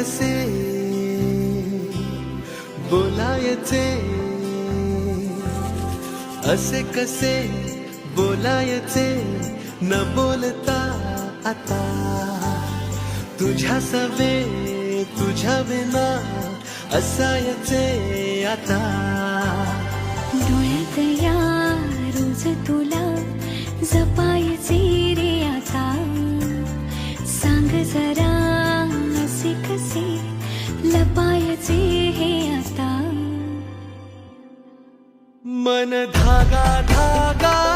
कसे बोलायचे असे कसे बोलायचे न बोलता आता। तुझ्या सवे तुझ्या विना असायचे आता। डोळ्यात या रोज तुला जपायचे मन धागा धागा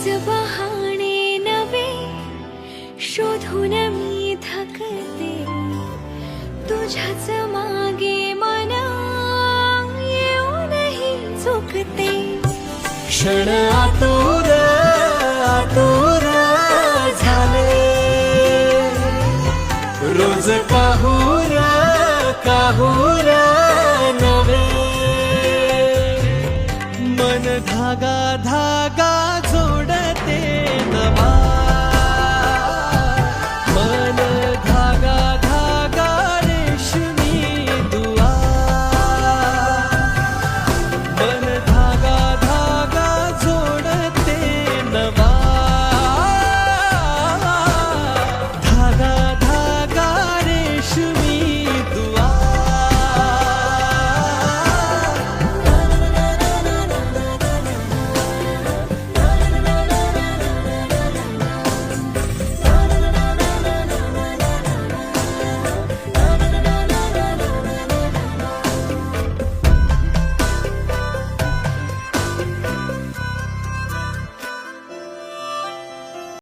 रोज बहाणे नवे शोधून मी थकते. तुझ्याच मागे मन येऊनही चुकते क्षण आतुर आतुर झाले. रोज काहूर काहूर नवे मन धागा धागा